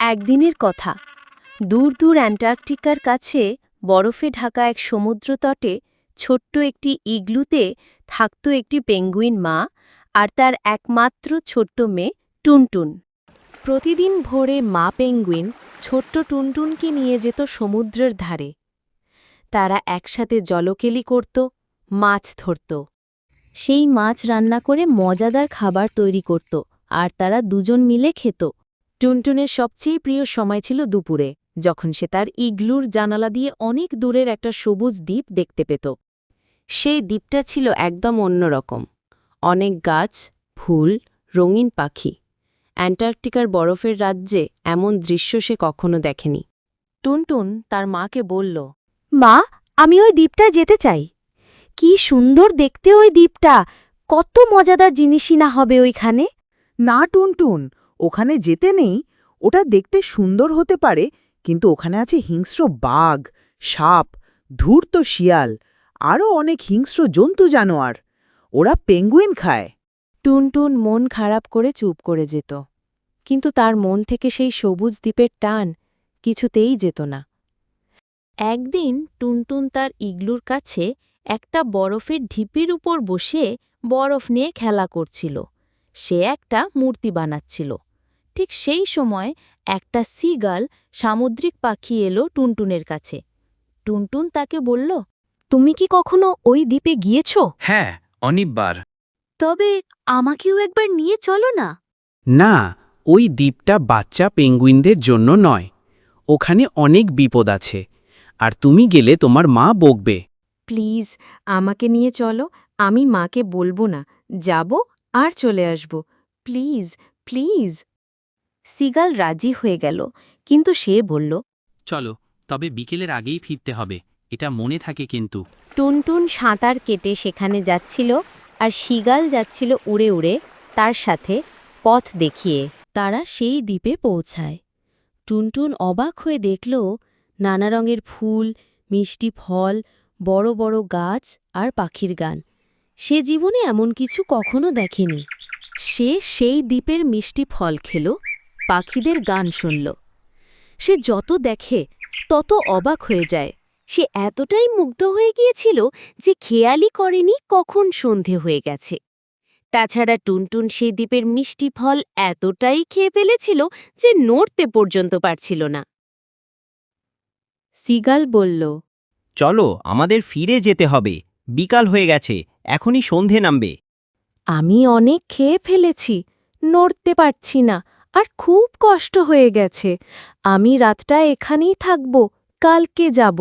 একদিনের কথা। দূর দূর অ্যান্টার্কটিকার কাছে বরফে ঢাকা এক সমুদ্রতটে ছোট্ট একটি ইগলুতে থাকত একটি পেঙ্গুইন মা আর তার একমাত্র ছোট্ট মেয়ে টুনটুন। প্রতিদিন ভোরে মা পেঙ্গুইন ছোট্ট টুনটুনকে নিয়ে যেত সমুদ্রের ধারে। তারা একসাথে জলকেলি করত, মাছ ধরত। সেই মাছ রান্না করে মজাদার খাবার তৈরি করত আর তারা দুজন মিলে খেত। টুনটুনের সবচেয়ে প্রিয় সময় ছিল দুপুরে, যখন সে তার ইগলুর জানালা দিয়ে অনেক দূরের একটা সবুজ দ্বীপ দেখতে পেত। সেই দ্বীপটা ছিল একদম অন্যরকম অনেক গাছ, ফুল, রঙিন পাখি। অ্যান্টার্কটিকার বরফের রাজ্যে এমন দৃশ্য সে কখনো দেখেনি। টুনটুন তার মাকে বলল, মা, আমি ওই দ্বীপটা যেতে চাই। কি সুন্দর দেখতে ওই দ্বীপটা। কত মজাদার জিনিসই না হবে ওইখানে? না, টুনটুন ওখানে যেতে নেই, ওটা দেখতে সুন্দর হতে পারে, কিন্তু ওখানে আছে হিংস্র বাঘ, সাপ, ধূর্ত শিয়াল, আরও অনেক হিংস্র জন্তু জানোয়ার। ওরা পেঙ্গুইন খায়। টুনটুন মন খারাপ করে চুপ করে যেত। কিন্তু তার মন থেকে সেই সবুজ দ্বীপের টান কিছুতেই যেত না। একদিন টুনটুন তার ইগলুর কাছে একটা বরফের ঢিপির উপর বসে বরফ নিয়ে খেলা করছিল। সে একটা মূর্তি বানাচ্ছিল। ঠিক সেই সময় একটা সিগাল সামুদ্রিক পাখি এলো টুনটুনের কাছে। টুনটুন তাকে বলল তুমি কি কখনো ওই দ্বীপে গিয়েছ? হ্যাঁ অনিববার তবে আমাকেও একবার নিয়ে চলো না? না ওই দ্বীপটা বাচ্চা পেঙ্গুইনদের জন্য নয়। ওখানে অনেক বিপদ আছে আর তুমি গেলে তোমার মা বকবে। প্লিজ আমাকে নিয়ে চলো আমি মাকে বলব না। যাব আর চলে আসব। Please please. সিগাল রাজি হয়ে গেল কিন্তু সে বলল চলো তবে বিকেলের আগেই ফিরতে হবে এটা মনে থাকে কিন্তু। টুনটুন সাঁতার কেটে সেখানে যাচ্ছিল আর সিগাল যাচ্ছিল উড়ে উড়ে তার সাথে পথ দেখিয়ে। তারা সেই দ্বীপে পৌঁছায়। টুনটুন অবাক হয়ে দেখল নানা রঙের ফুল মিষ্টি ফল বড় বড় গাছ আর পাখির গান। সে জীবনে এমন কিছু কখনো দেখেনি। সে সেই দ্বীপের মিষ্টি ফল খেল পাখিদের গান শুনল। সে যত দেখে তত অবাক হয়ে যায়। সে এতটাই মুগ্ধ হয়ে গিয়েছিল যে খেয়ালই করেনি কখন সন্ধে হয়ে গেছে। তাছাড়া টুনটুন সেই দ্বীপের মিষ্টি ফল এতটাই খেয়ে ফেলেছিল যে নড়তে পর্যন্ত পারছিল না। সিগাল বলল চলো আমাদের ফিরে যেতে হবে। বিকাল হয়ে গেছে এখনই সন্ধে নামবে। আমি অনেক খেয়ে ফেলেছি নড়তে পারছি না। আর খুব কষ্ট হয়ে গেছে। আমি রাতটা এখানেই থাকব কালকে যাব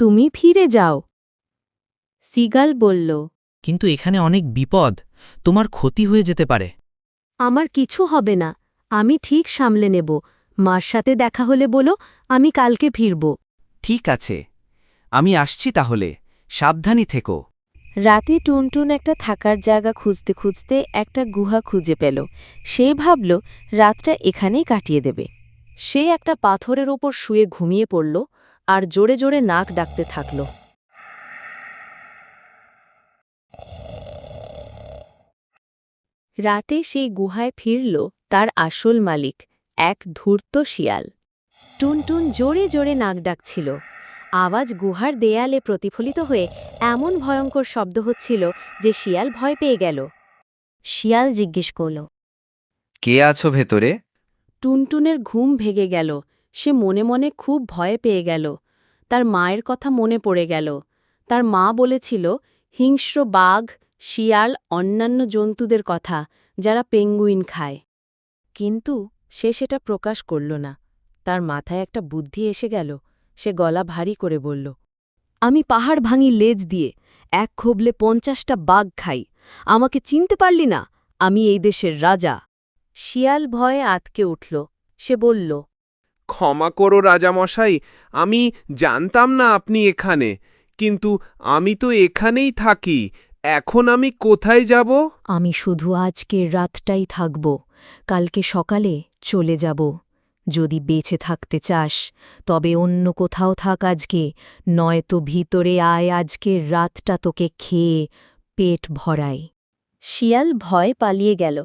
তুমি ফিরে যাও। সিগাল বলল কিন্তু এখানে অনেক বিপদ তোমার ক্ষতি হয়ে যেতে পারে। আমার কিছু হবে না আমি ঠিক সামলে নেব মার সাথে দেখা হলে বলো আমি কালকে ফিরব। ঠিক আছে আমি আসছি তাহলে সাবধানী থেকো। রাতে টুনটুন একটা থাকার জায়গা খুঁজতে খুঁজতে একটা গুহা খুঁজে পেল। সে ভাবল, রাতটা এখানেই কাটিয়ে দেবে। সে একটা পাথরের ওপর শুয়ে ঘুমিয়ে পড়ল আর জোরে জোরে নাক ডাকতে থাকল। রাতে সেই গুহায় ফিরল তার আসল মালিক, এক ধূর্ত শিয়াল। টুনটুন জোরে জোরে নাক ডাকছিল। আওয়াজ গুহার দেয়ালে প্রতিফলিত হয়ে এমন ভয়ঙ্কর শব্দ হচ্ছিল যে শিয়াল ভয় পেয়ে গেল। শিয়াল জিজ্ঞেস করল কে আছো ভেতরে? টুনটুনের ঘুম ভেগে গেল। সে মনে মনে খুব ভয় পেয়ে গেল। তার মায়ের কথা মনে পড়ে গেল। তার মা বলেছিল হিংস্র বাঘ শিয়াল অন্যান্য জন্তুদের কথা যারা পেঙ্গুইন খায়। কিন্তু সে সেটা প্রকাশ করল না। তার মাথায় একটা বুদ্ধি এসে গেল। সে গলা ভারী করে বলল আমি পাহাড় ভাঙি লেজ দিয়ে এক খোবলে পঞ্চাশটা বাঘ খাই। আমাকে চিনতে পারলি না আমি এই দেশের রাজা শিয়াল ভয়ে আতকে উঠল। সে বলল ক্ষমা করো রাজামশাই আমি জানতাম না আপনি এখানে। কিন্তু আমি তো এখানেই থাকি এখন আমি কোথায় যাব? আমি শুধু আজকের রাতটাই থাকব। কালকে সকালে চলে যাব। যদি বেঁচে থাকতে চাস তবে অন্য কোথাও থাক আজকে নয়তো ভিতরে আয় আজকের রাতটা তোকে খেয়ে পেট ভরায়। শিয়াল ভয় পালিয়ে গেল।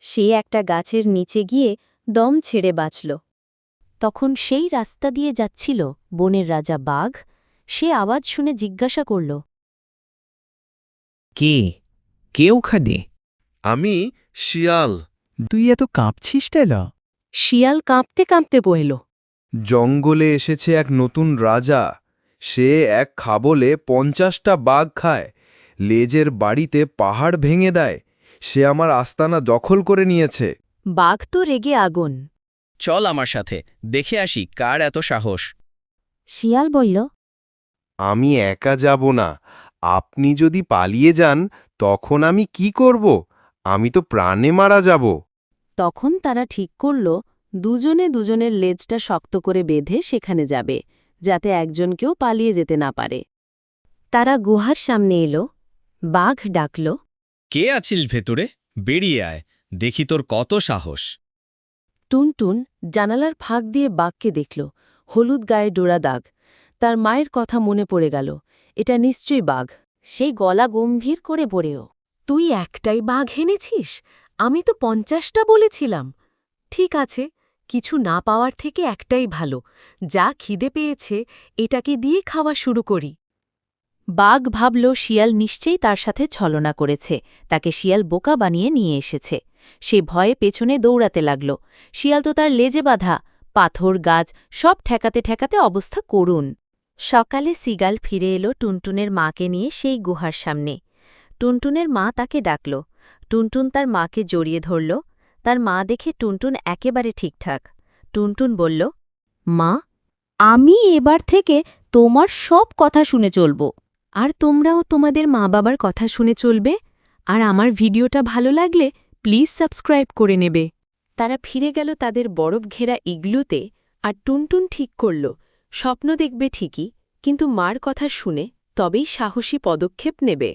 সে একটা গাছের নিচে গিয়ে দম ছেড়ে বাঁচল। তখন সেই রাস্তা দিয়ে যাচ্ছিল বনের রাজা বাঘ। সে আওয়াজ শুনে জিজ্ঞাসা করল কে? কে ওখানে? আমি শিয়াল। তুই এত কাঁপছিস টেলা? শিয়াল কাঁপতে কাঁপতে বইল। জঙ্গলে এসেছে এক নতুন রাজা। সে এক খাবলে পঞ্চাশটা বাঘ খায়। লেজের বাড়িতে পাহাড় ভেঙে দেয়। সে আমার আস্তানা দখল করে নিয়েছে। বাঘ তো রেগে আগুন। চল আমার সাথে দেখে আসি কার এত সাহস। শিয়াল বলল আমি একা যাব না। আপনি যদি পালিয়ে যান তখন আমি কি করব? আমি তো প্রাণে মারা যাব। তখন তারা ঠিক করল দুজনে দুজনের লেজটা শক্ত করে বেঁধে সেখানে যাবে যাতে একজনকেও পালিয়ে যেতে না পারে। তারা গুহার সামনে এলো বাঘ ডাকল কে আছিস ভেতরে? বেরিয়ে আয় দেখি তোর কত সাহস। টুনটুন জানালার ফাঁক দিয়ে বাঘকে দেখল হলুদ গায়ে ডোরা দাগ। তার মায়ের কথা মনে পড়ে গেল এটা নিশ্চয়ই বাঘ। সেই গলা গম্ভীর করে পড়েও তুই একটাই বাঘ এনেছিস? আমি তো পঞ্চাশটা বলেছিলাম। ঠিক আছে, কিছু না পাওয়ার থেকে একটাই ভালো। যা খিদে পেয়েছে, এটাকে দিয়ে খাওয়া শুরু করি। বাঘ ভাবল, শিয়াল নিশ্চয়ই তার সাথে ছলনা করেছে। তাকে শিয়াল বোকা বানিয়ে নিয়ে এসেছে। সে ভয়ে পেছনে দৌড়াতে লাগল। শিয়াল তো তার লেজে বাঁধা। পাথর, গাছ, সব ঠেকাতে ঠেকাতে অবস্থা করুন সকালে সিগাল ফিরে এলো টুনটুনের মাকে নিয়ে সেই গুহার সামনে। টুনটুনের মা তাকে ডাকল টুনটুন তার মাকে জড়িয়ে ধরল। তার মা দেখে টুনটুন একেবারে ঠিকঠাক। টুনটুন বলল, মা, আমি এবার থেকে তোমার সব কথা শুনে চলব। আর তোমরাও তোমাদের মা বাবার কথা শুনে চলবে। আর আমার ভিডিওটা ভালো লাগলে প্লিজ সাবস্ক্রাইব করে নেবে। তারা ফিরে গেল তাদের বরফ ঘেরা ইগলুতে আর টুনটুন ঠিক করল। স্বপ্ন দেখবে ঠিকই, কিন্তু মার কথা শুনে তবেই সাহসী পদক্ষেপ নেবে।